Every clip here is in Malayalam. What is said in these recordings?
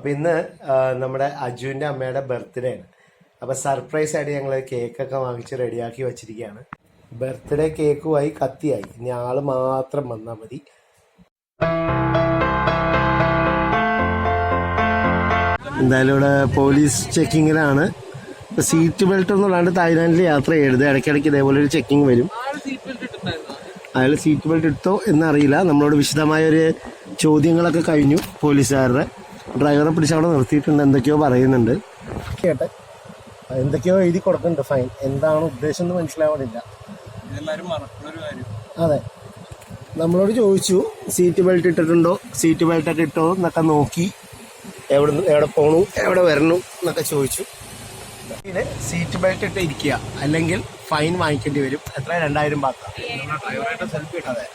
അപ്പൊ ഇന്ന് നമ്മുടെ അജുവിന്റെ അമ്മയുടെ ബർത്ത്ഡേ ആണ്. അപ്പൊ സർപ്രൈസ് ആയിട്ട് ഞങ്ങൾ കേക്കൊക്കെ വാങ്ങിച്ച് റെഡിയാക്കി വെച്ചിരിക്കുകയാണ്. ബർത്ത്ഡേ കേക്കുമായി കത്തിയായി. ഇനി ആൾ മാത്രം വന്നാൽ മതി. എന്തായാലും ഇവിടെ പോലീസ് ചെക്കിങ്ങിലാണ്. സീറ്റ് ബെൽറ്റ് ഒന്നും ഇല്ലാണ്ട് തായ്ലാന്റിൽ യാത്ര ചെയ്യരുത്. ഇടയ്ക്കിടയ്ക്ക് ഇതേപോലെ ഒരു ചെക്കിങ് വരും. അയാൾ സീറ്റ് ബെൽറ്റ് ഇട്ടോ എന്നറിയില്ല. നമ്മളോട് വിശദമായ ഒരു ചോദ്യങ്ങളൊക്കെ കഴിഞ്ഞു പോലീസുകാരുടെ. ഡ്രൈവറെ പിടിച്ച് അവിടെ നിർത്തിയിട്ടുണ്ട് എന്തൊക്കെയോ പറയുന്നുണ്ട്. കേട്ടെ. എന്തൊക്കെയോ എഴുതി കൊടുക്കുന്നുണ്ട് ഫൈൻ. എന്താണ് ഉദ്ദേശം എന്ന് മനസ്സിലാവണില്ല. മറക്കുന്ന ഒരു കാര്യം. അതെ. നമ്മളോട് ചോദിച്ചു സീറ്റ് ബെൽറ്റ് ഇട്ടിട്ടുണ്ടോ? സീറ്റ് ബെൽറ്റ് ഒക്കെ ഇട്ടോ? എന്നൊക്കെ നോക്കി എവിടെ എവിടെ പോണു? എവിടെ വരണു? എന്നൊക്കെ ചോദിച്ചു. സീറ്റ് ബെൽറ്റ് ഇട്ട് ഇരിക്കുക അല്ലെങ്കിൽ ഫൈൻ വാങ്ങിക്കേണ്ടി വരും. എത്ര രണ്ടായിരം ബാത്ത സെൽഫി അതെ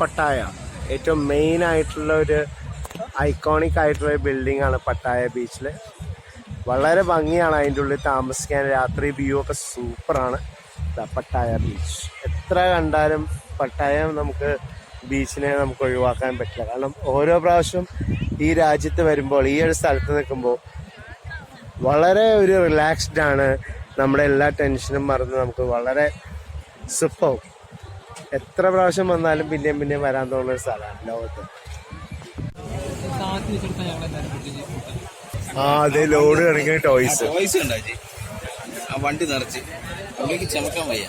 പട്ടായ. ഏറ്റവും മെയിൻ ആയിട്ടുള്ള ഒരു ഐക്കോണിക് ആയിട്ടുള്ള ബിൽഡിംഗ് ആണ് പട്ടായ ബീച്ചിൽ വളരെ ഭംഗിയാണ് അതിന്റെ ഉള്ളിൽ താമസിക്കാൻ. രാത്രി വ്യൂ ഒക്കെ സൂപ്പറാണ് പട്ടായ ബീച്ച് എത്ര കണ്ടാലും പട്ടായ നമുക്ക് ബീച്ചിനെ നമുക്ക് ഒഴിവാക്കാൻ പറ്റില്ല. കാരണം ഓരോ പ്രാവശ്യം ഈ രാജ്യത്ത് വരുമ്പോൾ ഈ ഒരു സ്ഥലത്ത് നിൽക്കുമ്പോൾ വളരെ ഒരു റിലാക്സ്ഡ് ആണ്. നമ്മുടെ എല്ലാ ടെൻഷനും മറന്ന് നമുക്ക് വളരെ സുഖവും എത്ര പ്രാവശ്യം വന്നാലും പിന്നെയും പിന്നെയും വരാൻ തോന്നുന്ന ഒരു സ്ഥലമാണ് ലോകത്ത്. ആ അതെ ലോഡ് കണക്കിന് ടോയ്സ് വണ്ടി നിറച്ച്. ചമക്കാൻ വയ്യ.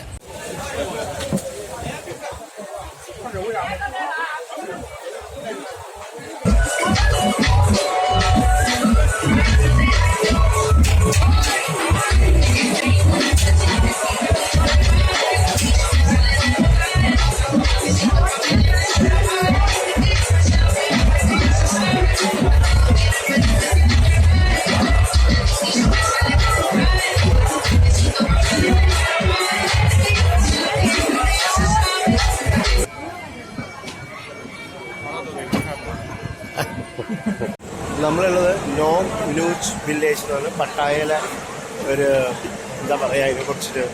വില്ലേജ് എന്ന് പറഞ്ഞാൽ പട്ടായയിലെ ഒരു എന്താ പറയുക അതിനെ കുറിച്ചൊരു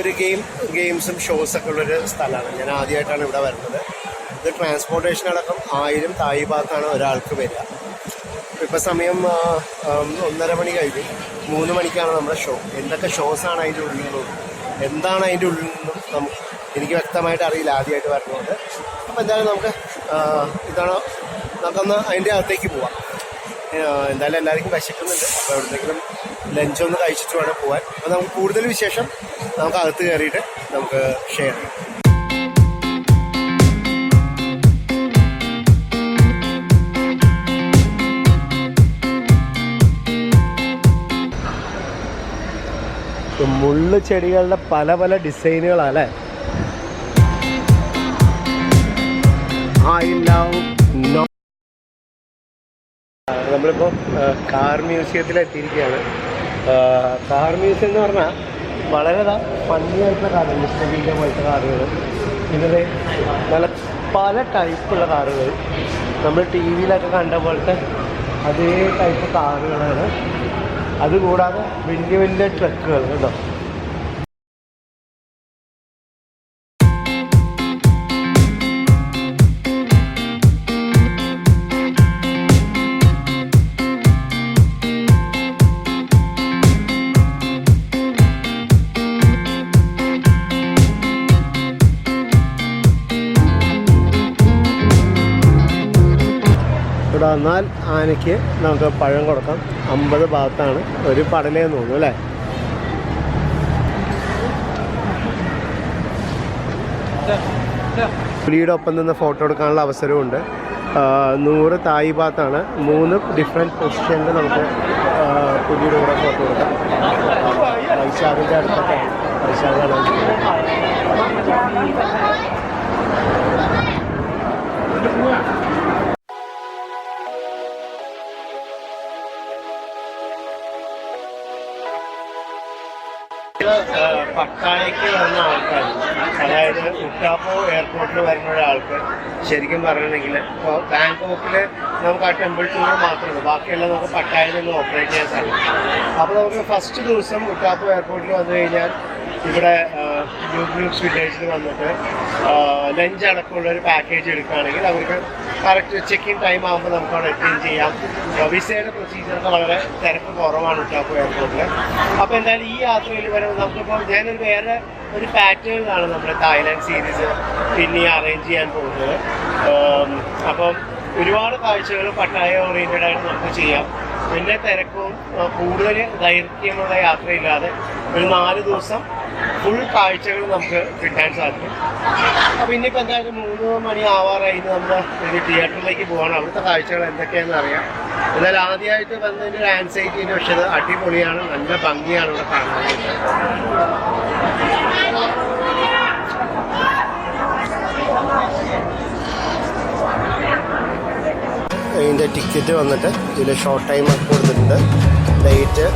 ഒരു ഗെയിം ഗെയിംസും ഷോസൊക്കെ ഉള്ളൊരു സ്ഥലമാണ്. ഞാൻ ആദ്യമായിട്ടാണ് ഇവിടെ വരുന്നത്. ഇത് ട്രാൻസ്പോർട്ടേഷൻ അടക്കം ആയിരം തായ് ഭാഗത്താണ് ഒരാൾക്ക് വരിക. ഇപ്പം സമയം ഒന്നര മണി കഴിഞ്ഞു മൂന്ന് മണിക്കാണ് നമ്മുടെ ഷോ എന്തൊക്കെ ഷോസാണ് അതിന്റെ ഉള്ളിൽ നിന്നും? എന്താണ് അതിന്റെ ഉള്ളിൽ നിന്നും നമുക്ക് എനിക്ക് വ്യക്തമായിട്ട് അറിയില്ല ആദ്യമായിട്ട് വരുന്നത് അപ്പോൾ എന്തായാലും നമുക്ക് ഇതാണ് നമുക്കൊന്ന് അതിന്റെ അകത്തേക്ക് പോവാം. എന്തായാലും എല്ലാവർക്കും വിശക്കുന്നുണ്ട്. അപ്പോൾ എവിടെയെങ്കിലും ലഞ്ചൊന്ന് കഴിച്ചിട്ട് വേണം പോകാൻ അപ്പോൾ നമുക്ക് കൂടുതൽ വിശേഷം നമുക്ക് അകത്ത് കയറിയിട്ട് നമുക്ക് ഷെയർ ചെയ്യാം. മുള്ളു ചെടികളുടെ പല പല ഡിസൈനുകളാണ് അല്ലേ? ഐ നമ്മളിപ്പോൾ കാർ മ്യൂസിയത്തിലെത്തിയിരിക്കുകയാണ് കാർ മ്യൂസിയം എന്ന് പറഞ്ഞാൽ വളരെ ഫണ്ണി ആയിട്ടുള്ള കാറുകൾ മിസ്റ്റബീന്റെ പോലത്തെ കാറുകൾ ഇതിൽ നല്ല പല ടൈപ്പുള്ള കാറുകൾ നമ്മൾ ടി വിയിലൊക്കെ കണ്ട പോലത്തെ അതേ ടൈപ്പ് കാറുകളാണ് അതുകൂടാതെ വലിയ വലിയ ട്രക്കുകൾ കേട്ടോ വന്നാൽ ആനയ്ക്ക് നമുക്ക് പഴം കൊടുക്കാം. അമ്പത് ഭാഗത്താണ്. ഒരു പടലേന്ന് തോന്നുന്നു അല്ലേ? പുലിയുടെ ഒപ്പം നിന്ന് ഫോട്ടോ എടുക്കാനുള്ള അവസരമുണ്ട് നൂറ് തായി ഭാഗത്താണ്. മൂന്ന് ഡിഫറെന്റ് പൊസിഷനിൽ നമുക്ക് പുലിയുടെ കൂടെ ഫോട്ടോ എടുക്കാം. വൈശാഖിന്റെ വൈശാഖാണ് പട്ടായക്ക് വന്ന ആൾക്കാർ അതായത് ഉട്ടാപ്പോ എയർപോർട്ടിൽ വരുന്ന ഒരാൾക്ക് ശരിക്കും പറയണമെങ്കിൽ ഇപ്പോൾ ബാങ്കോക്കിൽ നമുക്ക് ആ ടെമ്പിൾ ടൂർ മാത്രമേ ബാക്കിയെല്ലാം നമുക്ക് പട്ടായയിൽ നിന്ന് ഓപ്പറേറ്റ് ചെയ്യാൻ സാധിക്കും. അപ്പോൾ നമുക്ക് ഫസ്റ്റ് ദിവസം ഉട്ടാപ്പോ എയർപോർട്ടിൽ വന്നു കഴിഞ്ഞാൽ ഇവിടെ ന്യൂ ഗ്രൂപ്പ് വില്ലേജിൽ വന്നിട്ട് ലഞ്ച് അടക്കമുള്ള ഒരു പാക്കേജ് എടുക്കുകയാണെങ്കിൽ അവർക്ക് കറക്റ്റ് ചെക്ക് ഇൻ ടൈം ആകുമ്പോൾ നമുക്ക് അവിടെ എത്തുകയും ചെയ്യാം. വിസയുടെ പ്രൊസീജിയറൊക്കെ വളരെ തിരക്ക് കുറവാണ് ഉട്ടാപ്പോ എയർപോർട്ടിൽ അപ്പോൾ എന്തായാലും ഈ യാത്രയിൽ വരുമ്പോൾ നമുക്കിപ്പോൾ ഞാനൊരു വേറെ ഒരു പാറ്റേണിലാണ് നമ്മുടെ തായ്ലാൻഡ് സീരീസ് പിന്നെ അറേഞ്ച് ചെയ്യാൻ പോകുന്നത്. അപ്പം ഒരുപാട് കാഴ്ചകൾ പട്ടായ ഓറിയന്റഡ് ആയിട്ട് നമുക്ക് ചെയ്യാം. പിന്നെ തിരക്കും കൂടുതൽ ദൈർഘ്യമുള്ള യാത്രയില്ലാതെ ഒരു നാല് ദിവസം ഫുൾ കാഴ്ചകൾ നമുക്ക് കിട്ടാൻ സാധിക്കും. അപ്പോൾ ഇനിയിപ്പോൾ എന്തായാലും മൂന്ന് മണി ആവാറായി നമ്മൾ ഒരു തിയേറ്ററിലേക്ക് പോകണം അവിടുത്തെ കാഴ്ചകൾ എന്തൊക്കെയാണെന്ന് അറിയാം. എന്നാൽ ആദ്യമായിട്ട് വന്നതിന്റെ ഒരു ആൻസൈറ്റി പക്ഷേ അത് അടിപൊളിയാണ്. നല്ല ഭംഗിയാണ് ഇവിടെ കാണാനായിട്ട് ഇതിന്റെ ടിക്കറ്റ് വന്നിട്ട് ഇതിൽ ഷോർട്ട് ടൈം ഒക്കെ കൊടുത്തിട്ടുണ്ട്. ഡേറ്റ്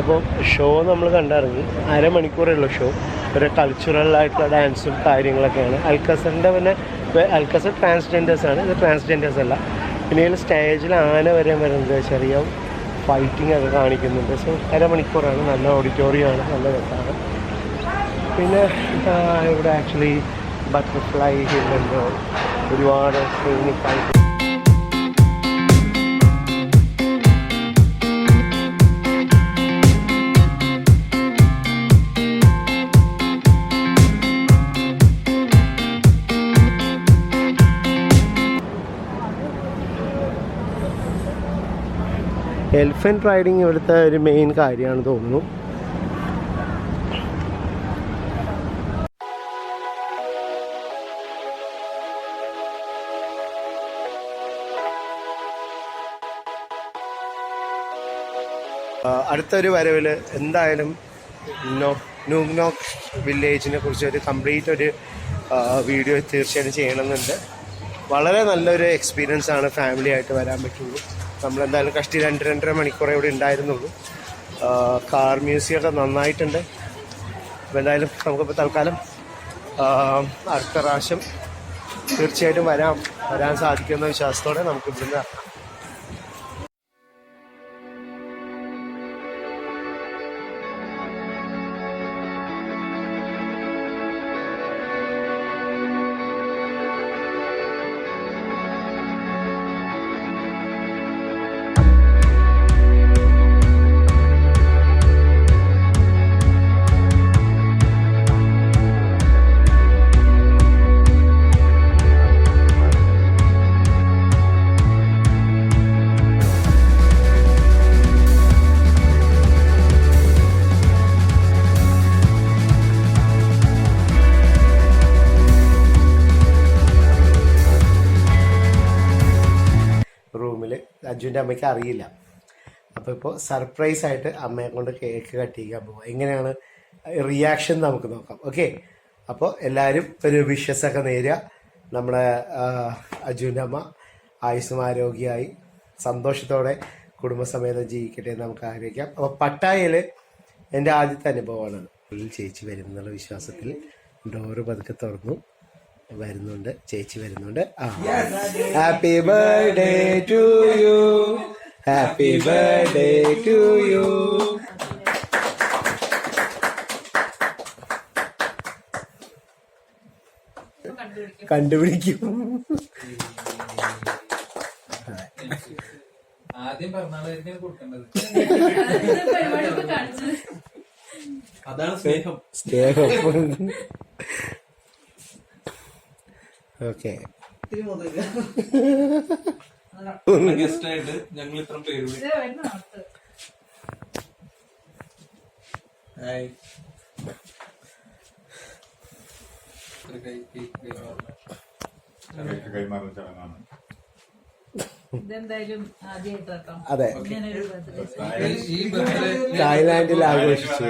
അപ്പോൾ ഷോ നമ്മൾ കണ്ടിറങ്ങി അരമണിക്കൂറുള്ള ഷോ ഒരു കൾച്ചറൽ ആയിട്ടുള്ള ഡാൻസും കാര്യങ്ങളൊക്കെയാണ്. അൽക്കസറിന്റെ പിന്നെ അൽക്കസർ ട്രാൻസ്ജെൻഡേഴ്സാണ് ഇത് ട്രാൻസ്ജെൻഡേഴ്സ് അല്ല. പിന്നെ ഇതിൽ സ്റ്റേജിൽ ആന വരെ വരുന്നത് ചെറിയ ഫൈറ്റിംഗ് ഒക്കെ കാണിക്കുന്നുണ്ട്. സോ അരമണിക്കൂറാണ്. നല്ല ഓഡിറ്റോറിയം ആണ്. നല്ല രസമാണ്. പിന്നെ ഇവിടെ ആക്ച്വലി ബട്ടർഫ്ലൈ ഹില്ലുണ്ട് ഒരുപാട് ക്ലിനിക് എലിഫന്റ് റൈഡിങ് ഇവിടുത്തെ ഒരു മെയിൻ കാര്യമാണ് തോന്നുന്നു. അടുത്തൊരു വരവിൽ എന്തായാലും നൂഗ്നോക് വില്ലേജിനെ കുറിച്ച് ഒരു കംപ്ലീറ്റ് ഒരു വീഡിയോ തീർച്ചയായിട്ടും ചെയ്യണമെന്നുണ്ട്. വളരെ നല്ലൊരു എക്സ്പീരിയൻസ് ആണ് ഫാമിലി ആയിട്ട് വരാൻ പറ്റുള്ളൂ നമ്മളെന്തായാലും കഷ്ടി രണ്ട് രണ്ടര മണിക്കൂർ ഇവിടെ ഉണ്ടായിരുന്നുള്ളൂ. കാർ മ്യൂസിയം ഒക്കെ നന്നായിട്ടുണ്ട്. അപ്പോൾ എന്തായാലും നമുക്കിപ്പോൾ തൽക്കാലം അടുത്ത പ്രാവശ്യം തീർച്ചയായിട്ടും വരാം. വരാൻ സാധിക്കുമെന്ന വിശ്വാസത്തോടെ നമുക്ക് ഇവിടുന്ന് അജുവിന്റെ അമ്മയ്ക്ക് അറിയില്ല. അപ്പോൾ ഇപ്പോൾ സർപ്രൈസ് ആയിട്ട് അമ്മയെ കൊണ്ട് കേക്ക് കട്ട് ചെയ്യാൻ പോകാം എങ്ങനെയാണ് റിയാക്ഷൻ നമുക്ക് നോക്കാം. ഓക്കെ അപ്പോൾ എല്ലാവരും ഒരു വിഷസൊക്കെ നേരുക. നമ്മുടെ അജുവിന്റെ അമ്മ ആയുസ്സും ആരോഗ്യമായി സന്തോഷത്തോടെ കുടുംബസമേതം ജീവിക്കട്ടെ എന്ന് നമുക്ക് ആഗ്രഹിക്കാം. അപ്പോൾ പട്ടായയിൽ എന്റെ ആദ്യത്തെ അനുഭവമാണ്. ചേച്ചി വരും എന്നുള്ള വിശ്വാസത്തിൽ ഡോറ് പതുക്കെ തുറന്നു. വരുന്നുണ്ട് ചേച്ചി വരുന്നുണ്ട്. ആ. Happy birthday to you happy birthday to you കണ്ടുപിടിക്കും. ആദ്യം പറഞ്ഞാൽ കൊടുക്കേണ്ടത്. അതാണ് സ്നേഹം. സ്നേഹം. ഓക്കെ. ഗസ്റ്റ് ആയിട്ട് ഞങ്ങൾ ഇത്ര ഹായ്. കൈമാറുന്ന ചടങ്ങാണ്. അതെ. തായ്ലാന്റിൽ ആഘോഷിച്ചു.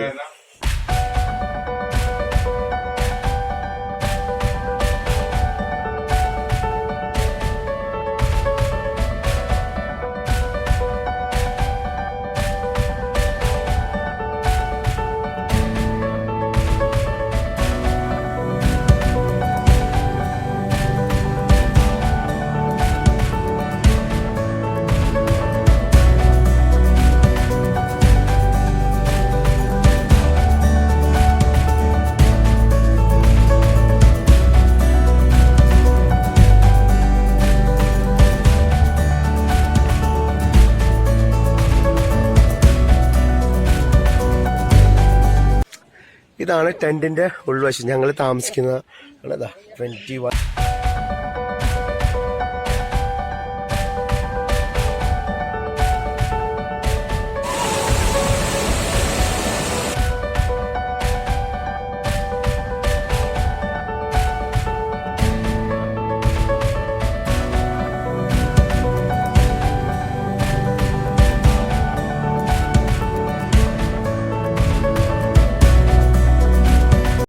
ഇതാണ് ടെന്റിന്റെ ഉൾവശം. ഞങ്ങൾ താമസിക്കുന്ന ട്വന്റി വൺ